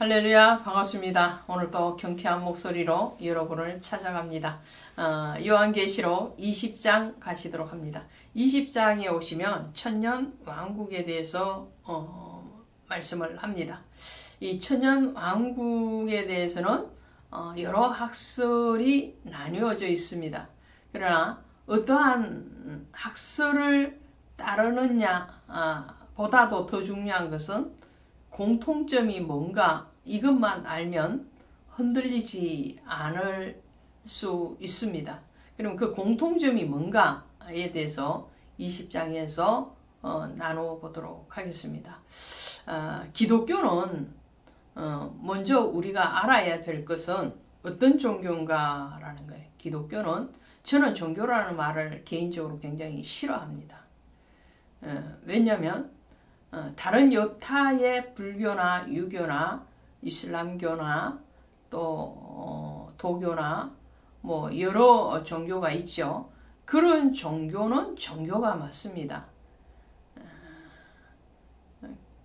할렐루야 반갑습니다. 오늘도 경쾌한 목소리로 여러분을 찾아갑니다. 어, 요한계시록 20장 가시도록 합니다. 20장에 오시면 천년 왕국에 대해서 어, 말씀을 합니다. 이 천년 왕국에 대해서는 어, 여러 학설이 나뉘어져 있습니다. 그러나 어떠한 학설을 따르느냐 아, 보다도 더 중요한 것은 공통점이 뭔가 이것만 알면 흔들리지 않을 수 있습니다. 그럼 그 공통점이 뭔가에 대해서 20장에서 어, 나눠보도록 하겠습니다. 어, 기독교는 어, 먼저 우리가 알아야 될 것은 어떤 종교인가라는 거예요. 기독교는 저는 종교라는 말을 개인적으로 굉장히 싫어합니다. 어, 왜냐하면 어, 다른 여타의 불교나 유교나 이슬람교나 또 어, 도교나 뭐 여러 종교가 있죠. 그런 종교는 종교가 맞습니다.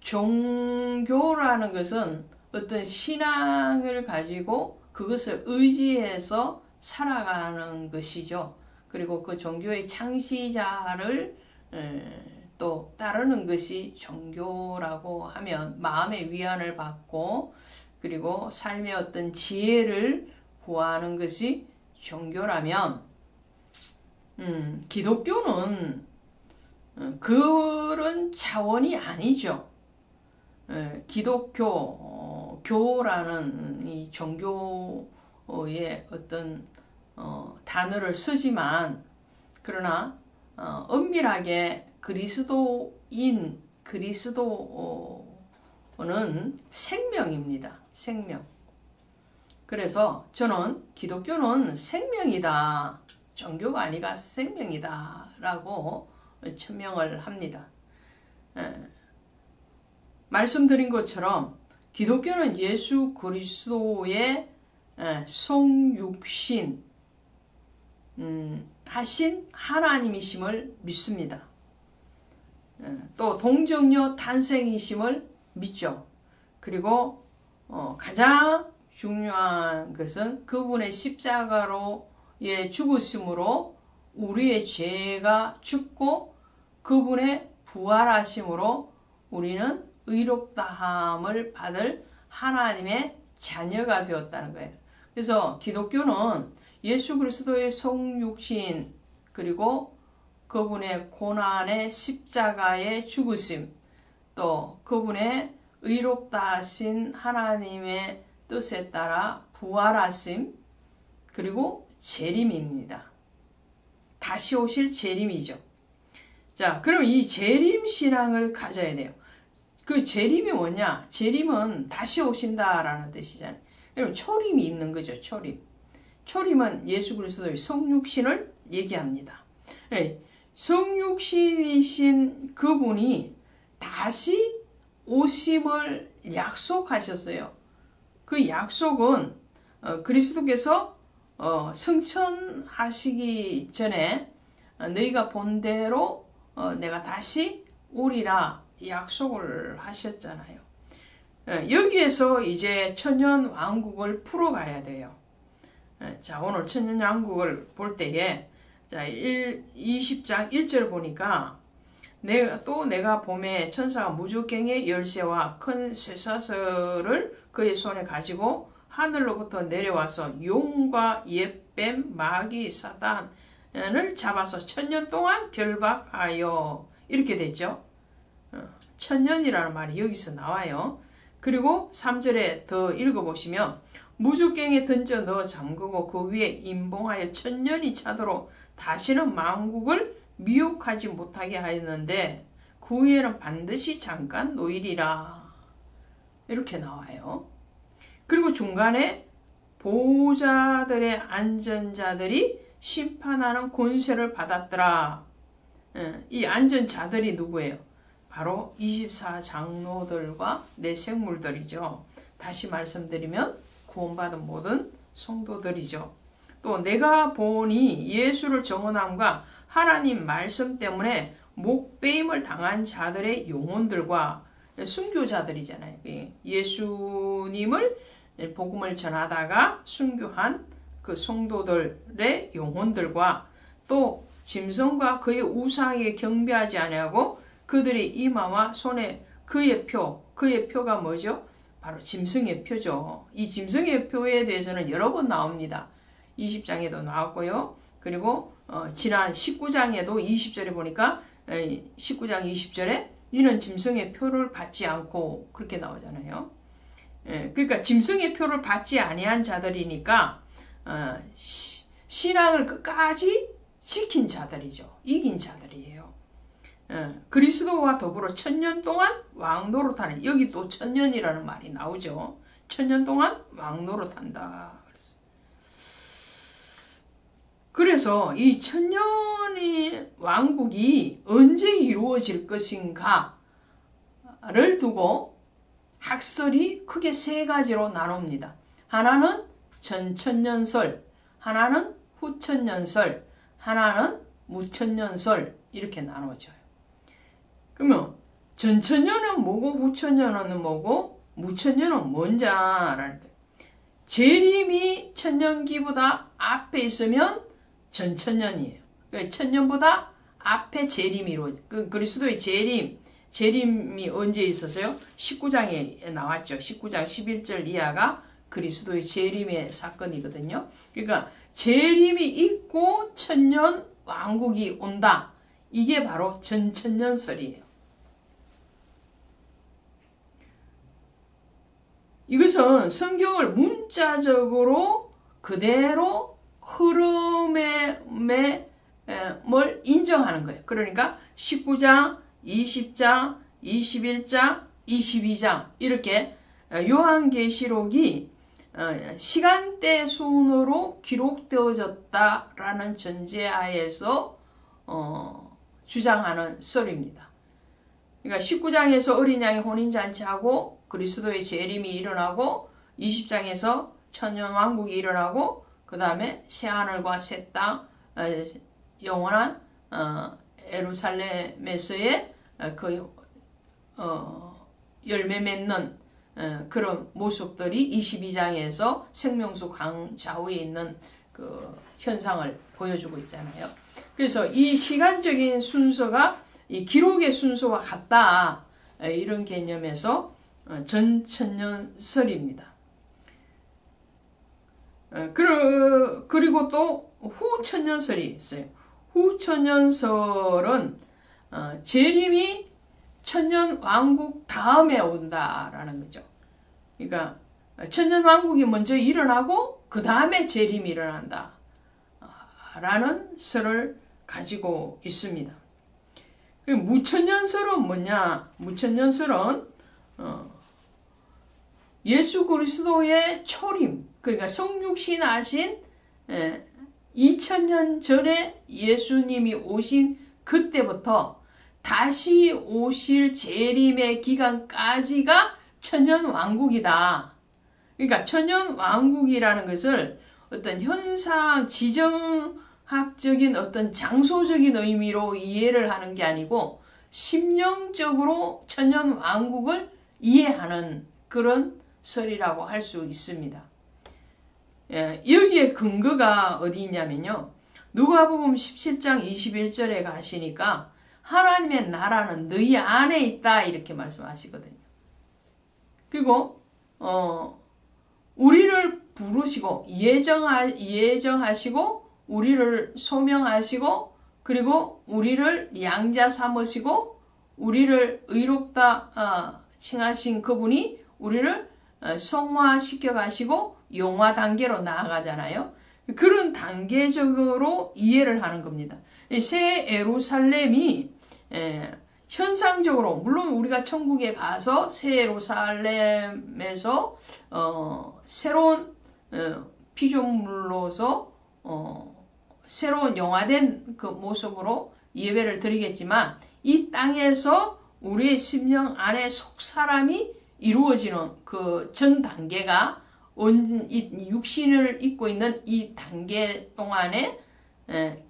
종교라는 것은 어떤 신앙을 가지고 그것을 의지해서 살아가는 것이죠. 그리고 그 종교의 창시자를 또 따르는 것이 종교라고 하면 마음의 위안을 받고 그리고 삶의 어떤 지혜를 구하는 것이 종교라면 음, 기독교는 어, 그런 차원이 아니죠. 에, 기독교 어, 교라는 이 종교의 어떤 어, 단어를 쓰지만 그러나 어, 엄밀하게 그리스도인 그리스도는 생명입니다. 생명. 그래서 저는 기독교는 생명이다. 종교가 아니라 생명이다. 라고 천명을 합니다. 에, 말씀드린 것처럼 기독교는 예수 그리스도의 성육신 음, 하신 하나님이심을 믿습니다. 또 동정녀 탄생이심을 믿죠. 그리고 어, 가장 중요한 것은 그분의 십자가로의 죽으심으로 우리의 죄가 죽고 그분의 부활하심으로 우리는 의롭다함을 받을 하나님의 자녀가 되었다는 거예요. 그래서 기독교는 예수 그리스도의 성육신 그리고 그분의 고난의 십자가의 죽으심, 또 그분의 의롭다 하신 하나님의 뜻에 따라 부활하심, 그리고 재림입니다. 다시 오실 재림이죠. 자, 그럼 이 재림 신앙을 가져야 돼요. 그 재림이 뭐냐? 재림은 다시 오신다라는 뜻이잖아요. 그럼 초림이 있는 거죠, 초림. 초림은 예수 그리스도의 성육신을 얘기합니다. 예, 성육신이신 그분이 다시 오심을 약속하셨어요. 그 약속은 어, 그리스도께서 어, 승천하시기 전에 어, 너희가 본 대로 어, 내가 다시 오리라 약속을 하셨잖아요. 어, 여기에서 이제 천년 왕국을 풀어가야 돼요. 어, 자, 오늘 천년 왕국을 볼 때에 자, 1, 20장 1절 보니까 내가 또 내가 봄에 천사가 무주갱의 열쇠와 큰 쇠사슬을 그의 손에 가지고 하늘로부터 내려와서 용과 옛뱀 마귀 사단을 잡아서 천년 동안 결박하여 이렇게 됐죠. 어, 천년이라는 말이 여기서 나와요. 그리고 3절에 더 읽어보시면 무주갱에 던져 넣어 잠그고 그 위에 임봉하여 천년이 차도록 다시는 만국을 미혹하지 못하게 하였는데 그 후에는 반드시 잠깐 노일이라 이렇게 나와요. 그리고 중간에 보호자들의 안전자들이 심판하는 권세를 받았더라. 예, 이 안전자들이 누구예요? 바로 24장로들과 내생물들이죠. 다시 말씀드리면 구원받은 모든 성도들이죠. 또 내가 보니 예수를 정언함과 하나님 말씀 때문에 목배임을 당한 자들의 영혼들과 순교자들이잖아요. 예, 예수님을 복음을 전하다가 순교한 그 성도들의 영혼들과 또 짐승과 그의 우상에 경배하지 아니하고 그들의 이마와 손에 그의 표, 그의 표가 뭐죠? 바로 짐승의 표죠. 이 짐승의 표에 대해서는 여러 번 나옵니다. 20장에도 나왔고요. 그리고 어, 지난 19장에도 20절에 보니까 에, 19장 20절에 이는 짐승의 표를 받지 않고 그렇게 나오잖아요. 예, 그러니까 짐승의 표를 받지 아니한 자들이니까 어, 시, 신앙을 끝까지 지킨 자들이죠. 이긴 자들이에요. 예, 그리스도와 더불어 천년 동안 왕노릇하는 여기 또 천년이라는 말이 나오죠. 천년 동안 왕노릇한다. 그래서 이 천년의 왕국이 언제 이루어질 것인가를 두고 학설이 크게 세 가지로 나눕니다. 하나는 전천년설, 하나는 후천년설, 하나는 무천년설 이렇게 나눠져요. 그러면 전천년은 뭐고 후천년은 뭐고 무천년은 뭔지라는 거예요. 재림이 천년기보다 앞에 있으면 전천년이에요. 그러니까 천년보다 앞에 재림이 이루어져. 그 그리스도의 재림, 재림이 언제 있었어요? 19장에 나왔죠. 19장 11절 이하가 그리스도의 재림의 사건이거든요. 그러니까 재림이 있고 천년 왕국이 온다. 이게 바로 전천년설이에요. 이것은 성경을 문자적으로 그대로 흐름의 뭘 인정하는 거예요. 그러니까 19장, 20장, 21장, 22장 이렇게 요한계시록이 어, 시간대 순으로 기록되어졌다라는 전제하에서 어, 주장하는 썰입니다. 그러니까 19장에서 어린 양의 혼인잔치하고 그리스도의 재림이 일어나고 20장에서 천년 왕국이 일어나고 그 다음에 새하늘과 새 땅, 어, 영원한 어, 에루살렘에서의 어, 그 열매 맺는 그런 모습들이 22장에서 생명수 강 좌우에 있는 그 현상을 보여주고 있잖아요. 그래서 이 시간적인 순서가 이 기록의 순서와 같다 이런 개념에서 전천년설입니다. 어, 그리고 또 후천년설이 있어요. 후천년설은 어, 재림이 천년 왕국 다음에 온다라는 거죠. 그러니까 천년 왕국이 먼저 일어나고 그 다음에 재림이 일어난다. 라는 설을 가지고 있습니다. 그 무천년설은 뭐냐? 무천년설은 어, 예수 그리스도의 초림, 그러니까 성육신 하신 2000년 전에 예수님이 오신 그때부터 다시 오실 재림의 기간까지가 천년 왕국이다. 그러니까 천년 왕국이라는 것을 어떤 현상 지정학적인 어떤 장소적인 의미로 이해를 하는 게 아니고 심령적으로 천년 왕국을 이해하는 그런 설이라고 할 수 있습니다. 예, 여기에 근거가 어디 있냐면요. 누가복음 17장 21절에 가시니까 하나님의 나라는 너희 안에 있다 이렇게 말씀하시거든요. 그리고 어 우리를 부르시고 예정하, 예정하시고 우리를 소명하시고 그리고 우리를 양자 삼으시고 우리를 의롭다 어, 칭하신 그분이 우리를 어, 성화시켜 가시고 용화 단계로 나아가잖아요. 그런 단계적으로 이해를 하는 겁니다. 새 에루살렘이 현상적으로 물론 우리가 천국에 가서 새 에루살렘에서 어, 새로운 어, 피조물로서 어, 새로운 영화된 그 모습으로 예배를 드리겠지만 이 땅에서 우리의 심령 안에 속 사람이 이루어지는 그 전 단계가 이 육신을 입고 있는 이 단계 동안에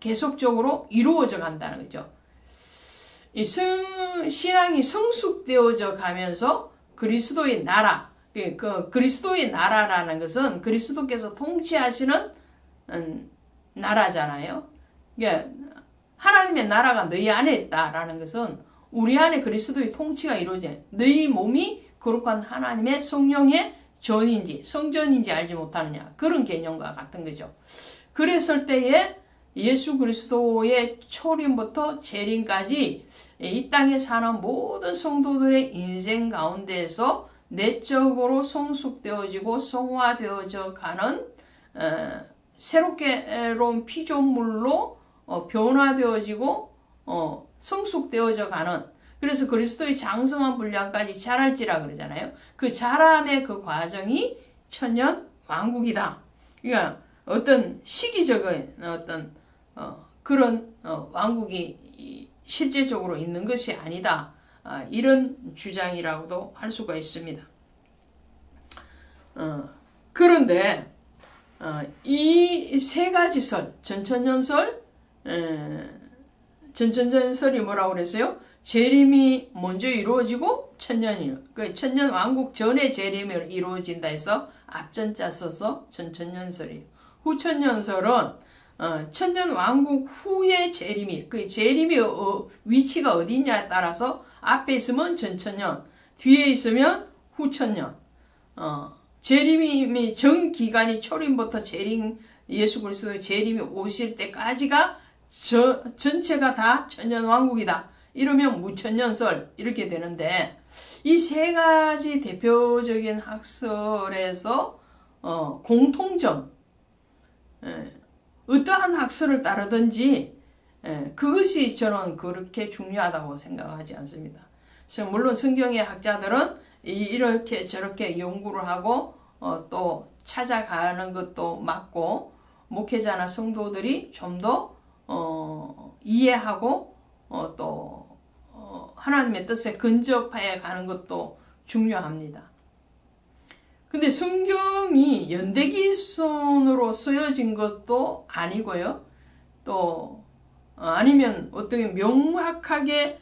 계속적으로 이루어져 간다는 거죠. 이 성, 신앙이 성숙되어져 가면서 그리스도의 나라, 그, 그 그리스도의 나라라는 것은 그리스도께서 통치하시는 음, 나라잖아요. 이게 하나님의 나라가 너희 안에 있다라는 것은 우리 안에 그리스도의 통치가 이루어져 너희 몸이 거룩한 하나님의 성령의 전인지 성전인지 알지 못하느냐 그런 개념과 같은 거죠. 그랬을 때에 예수 그리스도의 초림부터 재림까지 이 땅에 사는 모든 성도들의 인생 가운데서 내적으로 성숙되어지고 성화되어져 가는 어, 새롭게로운 피조물로 어, 변화되어지고 어, 성숙되어져 가는 그래서 그리스도의 장성한 분량까지 자랄지라 그러잖아요. 그 자람의 그 과정이 천년 왕국이다. 그러니까 어떤 시기적인 어떤 어, 그런 어, 왕국이 실제적으로 있는 것이 아니다. 아, 이런 주장이라고도 할 수가 있습니다. 어, 그런데 어, 이 세 가지 설, 전천년설, 에, 전천년설이 뭐라고 그랬어요? 재림이 먼저 이루어지고 천년이 그 천년 왕국 전에 재림이 이루어진다 해서 앞전자 써서 전천년설이에요. 후천년설은 어, 천년 왕국 후에 재림이 그 재림이 어, 위치가 어디냐에 따라서 앞에 있으면 전천년, 뒤에 있으면 후천년. 어, 재림이 전 기간이 초림부터 재림 예수 그리스도의 재림이 오실 때까지가 저, 전체가 다 천년 왕국이다. 이러면 무천년설 이렇게 되는데 이 세 가지 대표적인 학설에서 어, 공통점 예, 어떠한 학설을 따르든지 예, 그것이 저는 그렇게 중요하다고 생각하지 않습니다. 물론 성경의 학자들은 이렇게 저렇게 연구를 하고 어, 또 찾아가는 것도 맞고 목회자나 성도들이 좀더 어, 이해하고 어, 또 어, 하나님의 뜻에 근접해 가는 것도 중요합니다. 근데 성경이 연대기손으로 쓰여진 것도 아니고요. 또 어, 아니면 어떻게 명확하게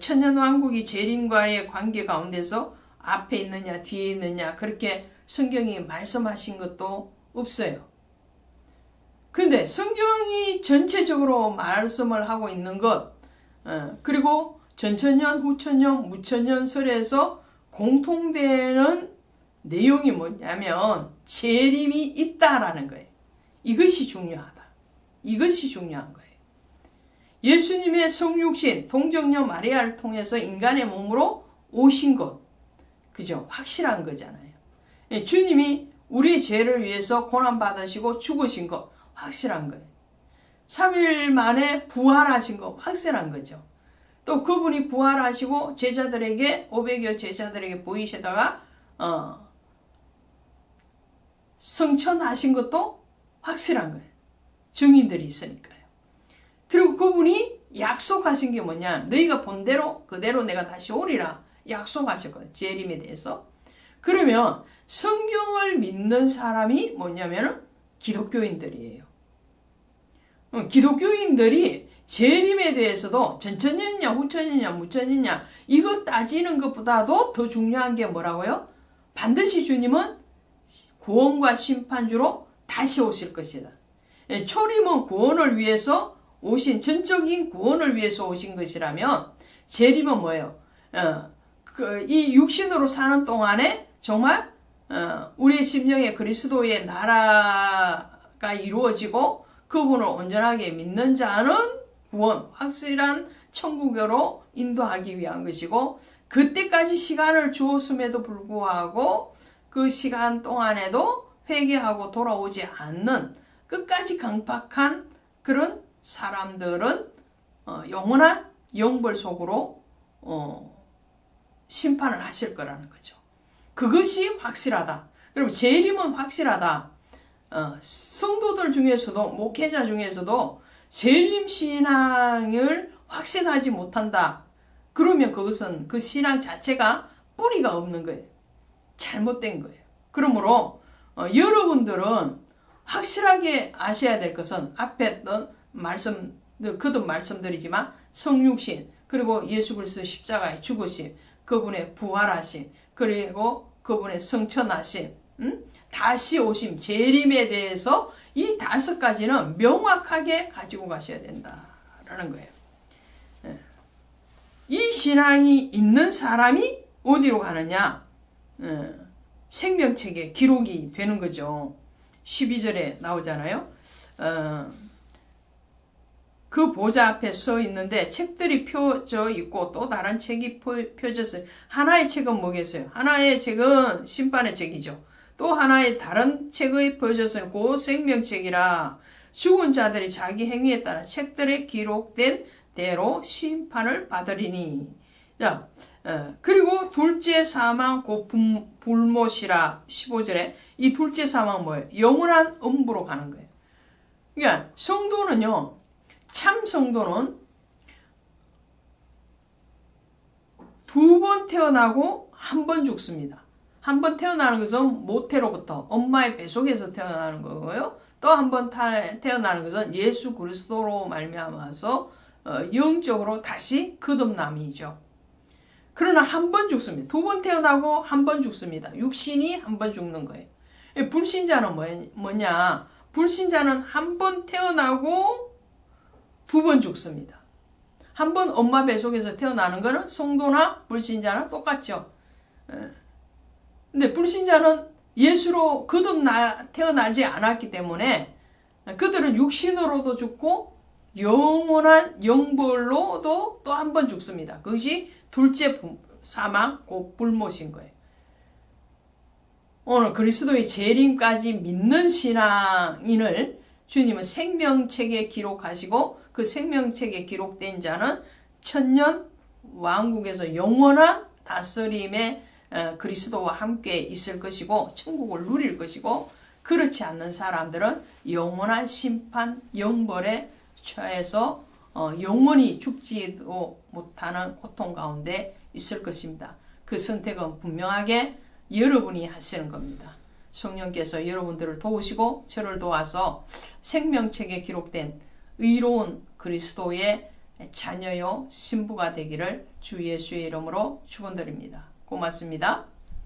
천년왕국이 재림과의 관계 가운데서 앞에 있느냐 뒤에 있느냐 그렇게 성경이 말씀하신 것도 없어요. 근데 성경이 전체적으로 말씀을 하고 있는 것 어, 그리고 전천년, 후천년, 무천년 설에서 공통되는 내용이 뭐냐면 재림이 있다라는 거예요. 이것이 중요하다. 이것이 중요한 거예요. 예수님의 성육신 동정녀 마리아를 통해서 인간의 몸으로 오신 것, 그죠? 확실한 거잖아요. 예, 주님이 우리 죄를 위해서 고난 받으시고 죽으신 것 확실한 거예요. 3일 만에 부활하신 거 확실한 거죠. 또 그분이 부활하시고 제자들에게 500여 제자들에게 보이시다가 어, 성천하신 것도 확실한 거예요. 증인들이 있으니까요. 그리고 그분이 약속하신 게 뭐냐? 너희가 본 대로 그대로 내가 다시 오리라 약속하셨거든요. 재림에 대해서. 그러면 성경을 믿는 사람이 뭐냐면 기독교인들이에요. 어, 기독교인들이 재림에 대해서도 전천년이냐 후천년이냐 무천년이냐 이거 따지는 것보다도 더 중요한 게 뭐라고요? 반드시 주님은 구원과 심판주로 다시 오실 것이다. 예, 초림은 구원을 위해서 오신 전적인 구원을 위해서 오신 것이라면 재림은 뭐예요? 어, 그 이 육신으로 사는 동안에 정말 어, 우리의 심령에 그리스도의 나라가 이루어지고 그분을 온전하게 믿는 자는 구원, 확실한 천국으로 인도하기 위한 것이고 그때까지 시간을 주었음에도 불구하고 그 시간 동안에도 회개하고 돌아오지 않는 끝까지 강박한 그런 사람들은 어, 영원한 영벌 속으로 어, 심판을 하실 거라는 거죠. 그것이 확실하다. 그럼 재림은 확실하다. 어, 성도들 중에서도 목회자 중에서도 재림 신앙을 확신하지 못한다. 그러면 그것은 그 신앙 자체가 뿌리가 없는 거예요. 잘못된 거예요. 그러므로 어, 여러분들은 확실하게 아셔야 될 것은 앞에 했던 말씀, 그도 말씀드리지만 성육신, 그리고 예수 그리스도 십자가에 죽으심, 그분의 부활하심, 그리고 그분의 성천하심, 음? 다시 오심, 재림에 대해서 이 다섯 가지는 명확하게 가지고 가셔야 된다라는 거예요. 예. 이 신앙이 있는 사람이 어디로 가느냐? 예. 생명책에 기록이 되는 거죠. 12절에 나오잖아요. 어, 그 보좌 앞에 서 있는데 책들이 펴져 있고 또 다른 책이 펴졌어요. 하나의 책은 뭐겠어요? 하나의 책은 심판의 책이죠. 또 하나의 다른 책의 펴졌어요. 그 생명책이라 죽은 자들이 자기 행위에 따라 책들에 기록된 대로 심판을 받으리니. 자, 어, 그리고 둘째 사망 곧 불못이라 15절에 이 둘째 사망은 뭐예요? 영원한 음부로 가는 거예요. 그러니까 성도는요. 참 성도는 두 번 태어나고 한 번 죽습니다. 한 번 태어나는 것은 모태로부터 엄마의 뱃속에서 태어나는 거고요. 또 한 번 태어나는 것은 예수 그리스도로 말미암아서 어, 영적으로 다시 거듭남이죠. 그러나 한 번 죽습니다. 두 번 태어나고 한 번 죽습니다. 육신이 한 번 죽는 거예요. 불신자는 뭐냐? 불신자는 한 번 태어나고 두 번 죽습니다. 한 번 엄마 뱃속에서 태어나는 것은 성도나 불신자나 똑같죠. 예. 근데 불신자는 예수로 거듭나 태어나지 않았기 때문에 그들은 육신으로도 죽고 영원한 영벌로도 또 한 번 죽습니다. 그것이 둘째 사망, 곧 불못인 거예요. 오늘 그리스도의 재림까지 믿는 신앙인을 주님은 생명책에 기록하시고 그 생명책에 기록된 자는 천년 왕국에서 영원한 다스림의 어, 그리스도와 함께 있을 것이고 천국을 누릴 것이고 그렇지 않는 사람들은 영원한 심판 영벌에 처해서 어, 영원히 죽지도 못하는 고통 가운데 있을 것입니다. 그 선택은 분명하게 여러분이 하시는 겁니다. 성령께서 여러분들을 도우시고 저를 도와서 생명책에 기록된 의로운 그리스도의 자녀요 신부가 되기를 주 예수의 이름으로 축원드립니다. 고맙습니다.